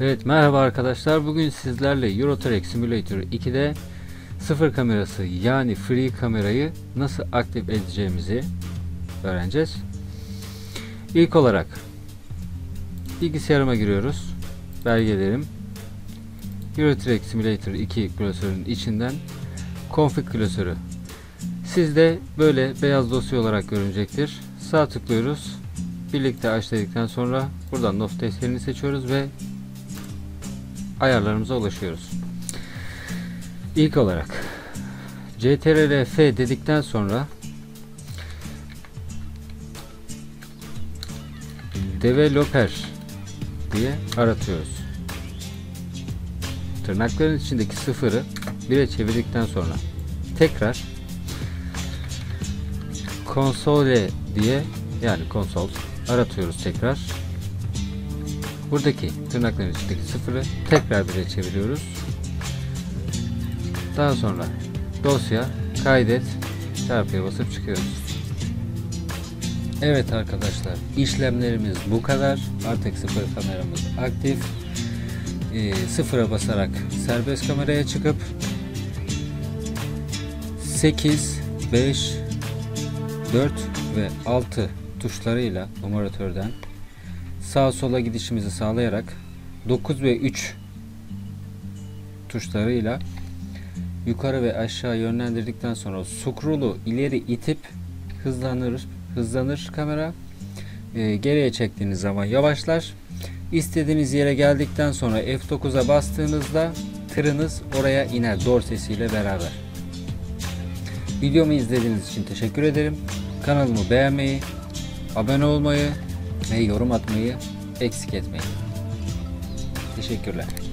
Evet merhaba arkadaşlar. Bugün sizlerle Eurotrack Simulator 2'de sıfır kamerası yani free kamerayı nasıl aktif edeceğimizi öğreneceğiz. İlk olarak bilgisayarıma giriyoruz. Belgelerim. Eurotrack Simulator 2 klasörünün içinden config klasörü. Sizde böyle beyaz dosya olarak görünecektir. Sağ tıklıyoruz. Birlikte aç dedikten sonra buradan not defterini seçiyoruz ve ayarlarımıza ulaşıyoruz. İlk olarak CTRL-F dedikten sonra developer diye aratıyoruz. Tırnakların içindeki sıfırı bire çevirdikten sonra tekrar konsole diye yani konsol aratıyoruz tekrar Buradaki tırnakların içindeki sıfırı tekrar bire çeviriyoruz. Daha sonra dosya kaydet çarpıya basıp çıkıyoruz. Evet arkadaşlar işlemlerimiz bu kadar. Artık sıfır kameramız aktif. Ee, sıfıra basarak serbest kameraya çıkıp 8, 5, 4 ve 6 tuşlarıyla numaratörden sağa sola gidişimizi sağlayarak 9 ve 3 tuşlarıyla yukarı ve aşağı yönlendirdikten sonra scroll'u ileri itip hızlanır hızlanır kamera. E, geriye çektiğiniz zaman yavaşlar. İstediğiniz yere geldikten sonra F9'a bastığınızda tırınız oraya iner dorsesiyle beraber. Videomu izlediğiniz için teşekkür ederim. Kanalımı beğenmeyi abone olmayı ve yorum atmayı eksik etmeyin. Teşekkürler.